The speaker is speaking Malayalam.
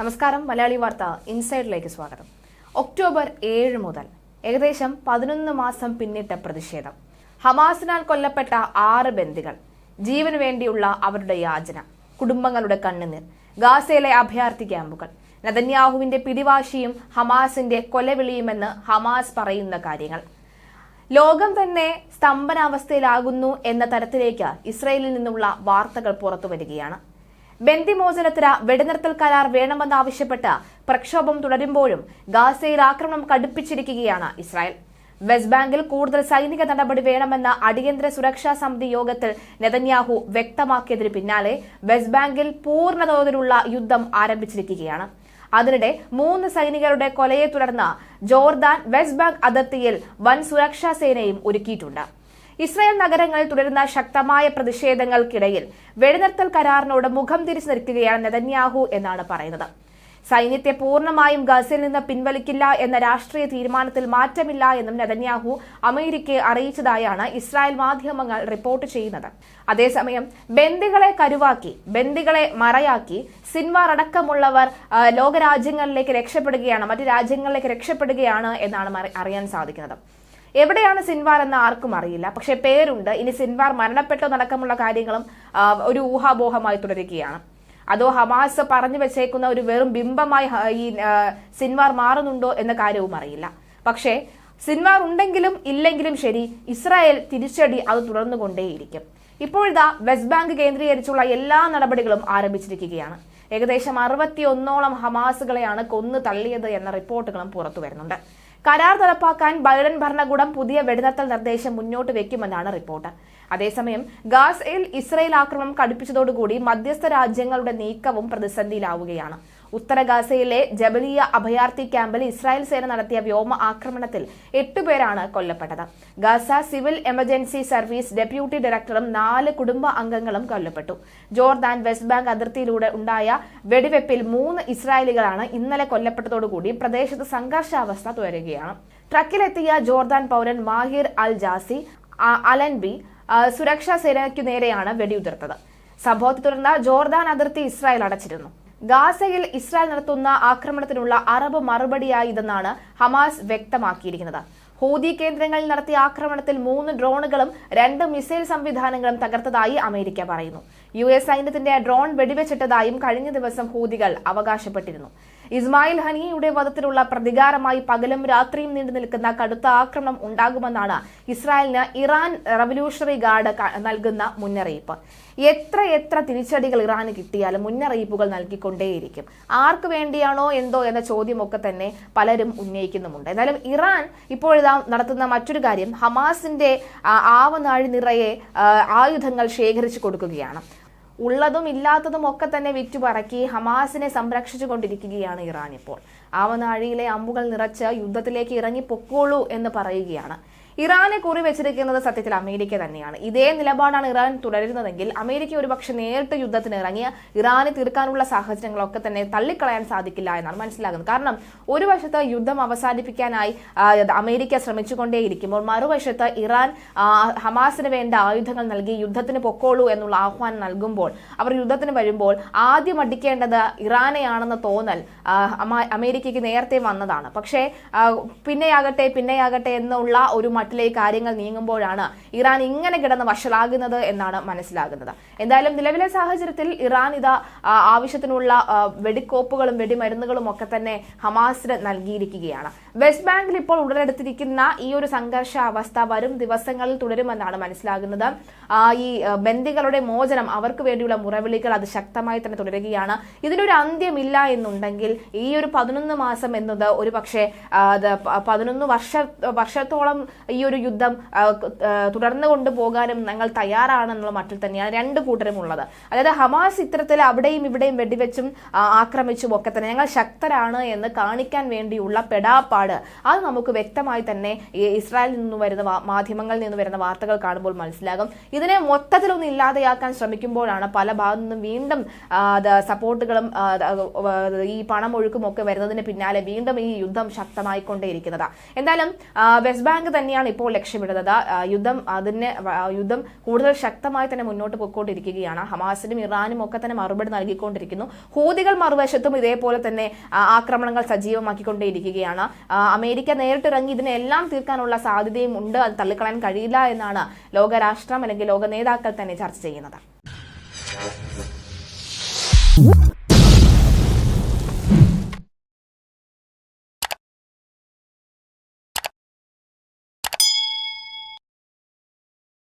നമസ്കാരം മലയാളി വാർത്ത ഇൻസൈഡിലേക്ക് സ്വാഗതം. ഒക്ടോബർ ഏഴ് മുതൽ ഏകദേശം പതിനൊന്ന് മാസം പിന്നിട്ട പ്രതിഷേധം. ഹമാസിനാൽ കൊല്ലപ്പെട്ട ആറ് ബന്ദികൾ ജീവന് വേണ്ടിയുള്ള അവരുടെ യാചന കുടുംബങ്ങളുടെ കണ്ണുനീർ ഗാസയിലെ അഭയാർത്ഥി ക്യാമ്പുകൾ നദന്യാഹുവിന്റെ പിടിവാശിയും ഹമാസിന്റെ കൊലവിളിയുമെന്ന് ഹമാസ് പറയുന്ന കാര്യങ്ങൾ. ലോകം തന്നെ സ്തംഭനാവസ്ഥയിലാകുന്നു എന്ന തരത്തിലേക്ക് ഇസ്രയേലിൽ നിന്നുള്ള വാർത്തകൾ പുറത്തു വരികയാണ്. ബന്ദിമോചനത്തിന് വെടിനിർത്തൽ കരാർ വേണമെന്നാവശ്യപ്പെട്ട് പ്രക്ഷോഭം തുടരുമ്പോഴും ഗാസയിൽ ആക്രമണം കടുപ്പിച്ചിരിക്കുകയാണ് ഇസ്രായേൽ. വെസ്റ്റ് ബാങ്കിൽ കൂടുതൽ സൈനിക നടപടി വേണമെന്ന അടിയന്തര സുരക്ഷാ സമിതി യോഗത്തിൽ നെതന്യാഹു വ്യക്തമാക്കിയതിന് പിന്നാലെ വെസ്റ്റ് ബാങ്കിൽ പൂർണ തോതിലുള്ള യുദ്ധം ആരംഭിച്ചിരിക്കുകയാണ്. അതിനിടെ മൂന്ന് സൈനികരുടെ കൊലയെ തുടർന്ന് ജോർദാൻ വെസ്റ്റ് ബാങ്ക് അതിർത്തിയിൽ വൻ സുരക്ഷാ സേനയും ഒരുക്കിയിട്ടുണ്ട്. ഇസ്രായേൽ നഗരങ്ങളിൽ തുടരുന്ന ശക്തമായ പ്രതിഷേധങ്ങൾക്കിടയിൽ വെടിനിർത്തൽ കരാറിനോട് മുഖം തിരിച്ചു നിൽക്കുകയാണ് നെതന്യാഹു എന്നാണ് പറയുന്നത്. സൈന്യത്തെ പൂർണമായും ഗസയിൽ നിന്ന് പിൻവലിക്കില്ല എന്ന രാഷ്ട്രീയ തീരുമാനത്തിൽ മാറ്റമില്ല എന്നും നെതന്യാഹു അമേരിക്കയെ അറിയിച്ചതായാണ് ഇസ്രായേൽ മാധ്യമങ്ങൾ റിപ്പോർട്ട് ചെയ്യുന്നത്. അതേസമയം ബന്ദികളെ കരുവാക്കി ബന്ദികളെ മറയാക്കി സിൻവാർ അടക്കമുള്ളവർ ലോകരാജ്യങ്ങളിലേക്ക് രക്ഷപ്പെടുകയാണ് മറ്റു രാജ്യങ്ങളിലേക്ക് രക്ഷപ്പെടുകയാണ് എന്നാണ് അറിയാൻ സാധിക്കുന്നത്. എവിടെയാണ് സിൻവാർ എന്ന് ആർക്കും അറിയില്ല. പക്ഷെ പേരുണ്ട്. ഇനി സിൻവാർ മരണപ്പെട്ടോ നടക്കമുള്ള കാര്യങ്ങളും ഒരു ഊഹാബോഹമായി തുടരുകയാണ്. അതോ ഹമാസ് പറഞ്ഞു വെച്ചേക്കുന്ന ഒരു വെറും ബിംബമായി ഈ സിൻവാർ മാറുന്നുണ്ടോ എന്ന കാര്യവും അറിയില്ല. പക്ഷേ സിൻവാർ ഉണ്ടെങ്കിലും ഇല്ലെങ്കിലും ശരി ഇസ്രായേൽ തിരിച്ചടി അത് തുടർന്നുകൊണ്ടേയിരിക്കും. ഇപ്പോഴിതാ വെസ്റ്റ് ബാങ്ക് കേന്ദ്രീകരിച്ചുള്ള എല്ലാ നടപടികളും ആരംഭിച്ചിരിക്കുകയാണ്. ഏകദേശം അറുപത്തിയൊന്നോളം ഹമാസുകളെയാണ് കൊന്നു തള്ളിയത് എന്ന റിപ്പോർട്ടുകളും പുറത്തു വരുന്നുണ്ട് കരാർ നടപ്പാക്കാൻ ബൈഡൻ ഭരണകൂടം പുതിയ വെടിനിർത്തൽ നിർദ്ദേശം മുന്നോട്ട് വയ്ക്കുമെന്നാണ് റിപ്പോർട്ട്. അതേസമയം ഗാസയിൽ ഇസ്രയേൽ ആക്രമണം കടുപ്പിച്ചതോടുകൂടി മധ്യസ്ഥ രാജ്യങ്ങളുടെ നീക്കവും പ്രതിസന്ധിയിലാവുകയാണ്. ഉത്തര ഗാസയിലെ ജബലിയ അഭയാർത്ഥി ക്യാമ്പിൽ ഇസ്രായേൽ സേന നടത്തിയ വ്യോമ ആക്രമണത്തിൽ എട്ടുപേരാണ് കൊല്ലപ്പെട്ടത്. Gaza civil emergency service deputy ഡയറക്ടറും നാല് കുടുംബ അംഗങ്ങളും കൊല്ലപ്പെട്ടു. ജോർദാൻ വെസ്റ്റ് ബാങ്ക് അതിർത്തിയിലൂടെ ഉണ്ടായ വെടിവെപ്പിൽ മൂന്ന് ഇസ്രായേലികളാണ് ഇന്നലെ കൊല്ലപ്പെട്ടതോടുകൂടി പ്രദേശത്ത് സംഘർഷാവസ്ഥ തുടരുകയാണ്. ട്രക്കിലെത്തിയ ജോർദാൻ പൗരൻ Maher al Jazi Allenby സുരക്ഷാ സേനയ്ക്കു നേരെയാണ് വെടിയുതിർത്തത്. സംഭവത്തെ തുടർന്ന് ജോർദാൻ അതിർത്തി ഇസ്രായേൽ അടച്ചിരുന്നു. ഗാസയിൽ ഇസ്രായേൽ നടത്തുന്ന ആക്രമണത്തിനുള്ള അറബ് മറുപടിയായിതെന്നാണ് ഹമാസ് വ്യക്തമാക്കിയിരിക്കുന്നത്. ഹൂതി കേന്ദ്രങ്ങളിൽ നടത്തിയ ആക്രമണത്തിൽ മൂന്ന് ഡ്രോണുകളും രണ്ട് മിസൈൽ സംവിധാനങ്ങളും തകർത്തതായി അമേരിക്ക പറയുന്നു. യു എസ് സൈന്യത്തിന്റെ ഡ്രോൺ വെടിവെച്ചിട്ടതായും കഴിഞ്ഞ ദിവസം ഹൂതികൾ അവകാശപ്പെട്ടിരുന്നു. ഇസ്മായിൽ ഹനിയയുടെ വധത്തിലുള്ള പ്രതികാരമായി പകലും രാത്രിയും നീണ്ടു നിൽക്കുന്ന കടുത്ത ആക്രമണം ഉണ്ടാകുമെന്നാണ് ഇസ്രായേലിന് ഇറാൻ റവല്യൂഷണറി ഗാർഡ് നൽകുന്ന മുന്നറിയിപ്പ്. എത്ര എത്ര തിരിച്ചടികൾ ഇറാന് കിട്ടിയാലും മുന്നറിയിപ്പുകൾ നൽകിക്കൊണ്ടേയിരിക്കും. ആർക്ക് വേണ്ടിയാണോ എന്തോ എന്ന ചോദ്യമൊക്കെ തന്നെ പലരും ഉന്നയിക്കുന്നുമുണ്ട്. എന്നാലും ഇറാൻ ഇപ്പോഴിതാ നടത്തുന്ന മറ്റൊരു കാര്യം ഹമാസിന്റെ ആവനാഴി നിറയെ ആയുധങ്ങൾ ശേഖരിച്ചു കൊടുക്കുകയാണ്. ഉള്ളതും ഇല്ലാത്തതും ഒക്കെ തന്നെ വിറ്റുപറക്കി ഹമാസിനെ സംരക്ഷിച്ചു കൊണ്ടിരിക്കുകയാണ് ഇറാൻ ഇപ്പോൾ. ആവനാഴിയിലെ അമ്പുകൾ നിറച്ച് യുദ്ധത്തിലേക്ക് ഇറങ്ങി പൊക്കോളൂ എന്ന് പറയുകയാണ്. ഇറാനെ കുറി വെച്ചിരിക്കുന്നത് സത്യത്തിൽ അമേരിക്ക തന്നെയാണ്. ഇതേ നിലപാടാണ് ഇറാൻ തുടരുന്നതെങ്കിൽ അമേരിക്ക ഒരുപക്ഷെ നേരിട്ട് യുദ്ധത്തിന് ഇറങ്ങിയ ഇറാനെ തീർക്കാനുള്ള സാഹചര്യങ്ങളൊക്കെ തന്നെ തള്ളിക്കളയാൻ സാധിക്കില്ല എന്നാണ് മനസ്സിലാകുന്നത്. കാരണം ഒരു വശത്ത് യുദ്ധം അവസാനിപ്പിക്കാനായി അമേരിക്ക ശ്രമിച്ചുകൊണ്ടേയിരിക്കുമ്പോൾ മറുവശത്ത് ഇറാൻ ഹമാസിന് വേണ്ട ആയുധങ്ങൾ നൽകി യുദ്ധത്തിന് പൊക്കോളൂ എന്നുള്ള ആഹ്വാനം നൽകുമ്പോൾ അവർ യുദ്ധത്തിന് വരുമ്പോൾ ആദ്യം അടിക്കേണ്ടത് ഇറാനെയാണെന്ന തോന്നൽ അമേരിക്കയ്ക്ക് നേരത്തെ വന്നതാണ്. പക്ഷേ പിന്നെയാകട്ടെ പിന്നെയാകട്ടെ എന്നുള്ള ഒരു മട്ടിലേക്ക് കാര്യങ്ങൾ നീങ്ങുമ്പോഴാണ് ഇറാൻ ഇങ്ങനെ കിടന്ന് വഷളാകുന്നത് എന്നാണ് മനസ്സിലാകുന്നത്. എന്തായാലും നിലവിലെ സാഹചര്യത്തിൽ ഇറാൻ ഇതാ ആവശ്യത്തിനുള്ള വെടിക്കോപ്പുകളും വെടിമരുന്നുകളും ഒക്കെ തന്നെ ഹമാസിന് നൽകിയിരിക്കുകയാണ്. വെസ്റ്റ് ബാങ്കിൽ ഇപ്പോൾ ഉടലെടുത്തിരിക്കുന്ന ഈ ഒരു സംഘർഷ അവസ്ഥ വരും ദിവസങ്ങളിൽ തുടരുമെന്നാണ് മനസ്സിലാകുന്നത്. ഈ ബന്ദികളുടെ മോചനം അവർക്ക് വേണ്ടിയുള്ള മുറവിളികൾ അത് ശക്തമായി തന്നെ തുടരുകയാണ്. ഇതിനൊരു അന്ത്യമില്ല എന്നുണ്ടെങ്കിൽ ഈ ഒരു പതിനൊന്ന് മാസം എന്നത് ഒരു പക്ഷേ പതിനൊന്ന് വർഷ വർഷത്തോളം ഈ ഒരു യുദ്ധം തുടർന്നു കൊണ്ടുപോകാനും ഞങ്ങൾ തയ്യാറാണെന്നുള്ള മട്ടിൽ തന്നെയാണ് രണ്ട് കൂട്ടരും ഉള്ളത്. അതായത് ഹമാസ് ഇത്തരത്തിൽ അവിടെയും ഇവിടെയും വെടിവെച്ചും ആക്രമിച്ചും ഒക്കെ തന്നെ ഞങ്ങൾ ശക്തരാണ് എന്ന് കാണിക്കാൻ വേണ്ടിയുള്ള പെടാപ്പാട്. അത് നമുക്ക് വ്യക്തമായി തന്നെ ഇസ്രായേലിൽ നിന്ന് വരുന്ന മാധ്യമങ്ങളിൽ നിന്ന് വരുന്ന വാർത്തകൾ കാണുമ്പോൾ മനസ്സിലാകും. ഇതിനെ മൊത്തത്തിലൊന്നും ഇല്ലാതെയാക്കാൻ ശ്രമിക്കുമ്പോഴാണ് പല ഭാഗത്തു നിന്നും വീണ്ടും സപ്പോർട്ടുകളും ഈ പണമൊഴുക്കും ഒക്കെ വരുന്നതിന് പിന്നാലെ വീണ്ടും ഈ യുദ്ധം ശക്തമായിക്കൊണ്ടേയിരിക്കുന്നത്. എന്തായാലും വെസ്റ്റ് ബാങ്ക് തന്നെയാണ് തന്നെയാണ് ഇപ്പോൾ ലക്ഷ്യമിടുന്നത്. യുദ്ധം അതിന് യുദ്ധം കൂടുതൽ ശക്തമായി തന്നെ മുന്നോട്ട് പോയിക്കൊണ്ടിരിക്കുകയാണ്. ഹമാസിനും ഇറാനും ഒക്കെ തന്നെ മറുപടി നൽകിക്കൊണ്ടിരിക്കുന്നു. ഹൂതികൾ മറുവശത്തും ഇതേപോലെ തന്നെ ആക്രമണങ്ങൾ സജീവമാക്കിക്കൊണ്ടേയിരിക്കുകയാണ്. അമേരിക്ക നേരിട്ടിറങ്ങി ഇതിനെല്ലാം തീർക്കാനുള്ള സാധ്യതയും ഉണ്ട്. അത് തള്ളിക്കളയാൻ കഴിയില്ല എന്നാണ് ലോകരാഷ്ട്രം അല്ലെങ്കിൽ ലോക നേതാക്കൾ തന്നെ ചർച്ച ചെയ്യുന്നത്.